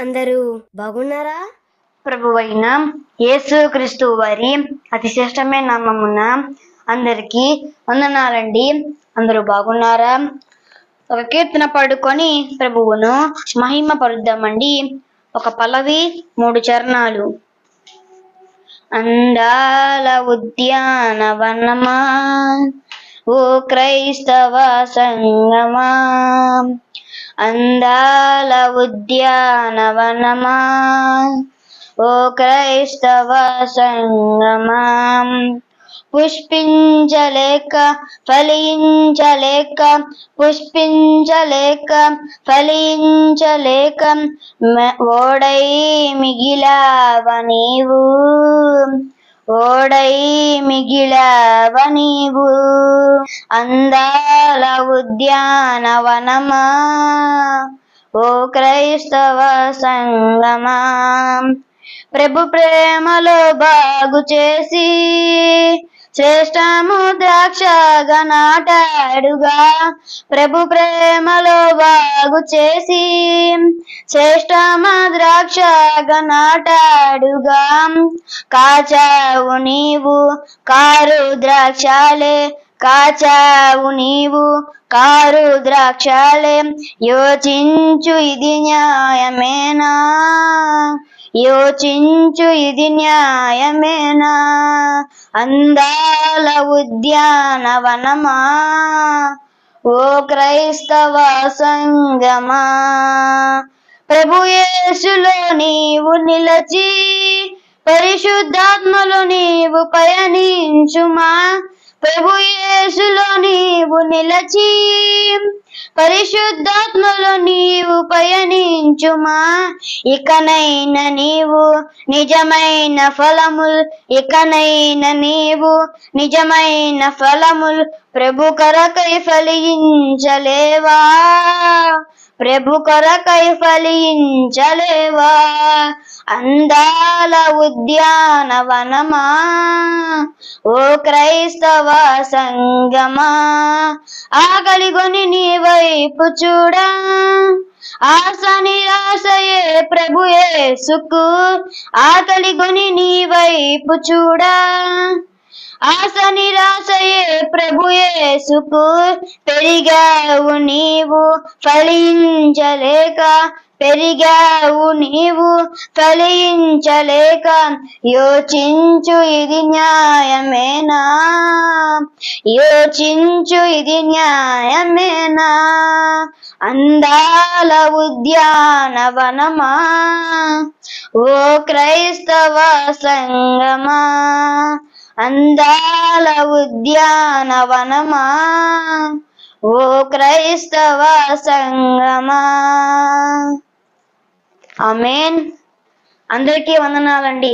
అందరూ బాగున్నారా? ప్రభువైన యేసుక్రీస్తు వారి అతి శ్రేష్టమైన నామమున అందరికీ వందనాలండి. అందరూ బాగున్నారా? ఒక కీర్తన పాడుకొని ప్రభువును మహిమ పరుద్దామండి. ఒక పల్లవి మూడు చరణాలు. అందాల ఉద్యానవనమా ఓ క్రైస్తవ సంగమా? అందాల ఉద్యానవనమా. ఓ క్రైస్తవ సంగమా. పుష్పించలేక ఫలించలేక పుష్పించలేక ఫలించలేక ఓడై మిగిలావ నీవు ఓడై మిగిలావ నీవు. అందాల ఉద్యానవనమా? ఓ క్రైస్తవ సంగమా? ప్రభు ప్రేమలో బాగు చేసి శ్రేష్టము ద్రాక్షగా నాటాడుగా ప్రభు ప్రేమలో బాగు చేసి శ్రేష్టమ ద్రాక్షగా నాటాడుగా కాచావు నీవు కారు ద్రాక్షాలే కాచావు నీవు కారు ద్రాక్షాలే యోచించు ఇది న్యాయమేనా? యోచించు ఇది న్యాయమేనా? అందాల ఉద్యానవనమా? ఓ క్రైస్తవ సంగమా? ప్రభు యేసులో నీవు నిలచి పరిశుద్ధాత్మలో నీవు పయనించుమా? ప్రభు యేసులో నీవు నిలచి పరిశుద్ధాత్మలో నీవు పయనించుమా? ఇకనైన నీవు నిజమైన ఫలముల్ ఇకనైన నీవు నిజమైన ఫలముల్ ప్రభు కరకై ఫలించలేవా? ప్రభు కొరకై ఫలించలేవా? అందాల ఉద్యానవనమా ఓ క్రైస్తవ సంగమా? ఆకలిగొని నీ వైపు చూడా? ఆశ నిరాశయే ప్రభుయే సుకు ఆకలిగొని నీ వైపు చూడా? ఆశ నిరాశయే ప్రభుయేసుకు పెరిగావు నీవు ఫలించలేక. పెరిగావు నీవు ఫలించలేక. యోచించు ఇది న్యాయమేనా? యోచించు ఇది న్యాయమేనా? అందాల ఉద్యానవనమా ఓ క్రైస్తవ సంగమా? అందాల ఉద్యానవనమా ఓ క్రైస్తవ సంగమా? ఆమెన్. అందరికీ వందనాలండి.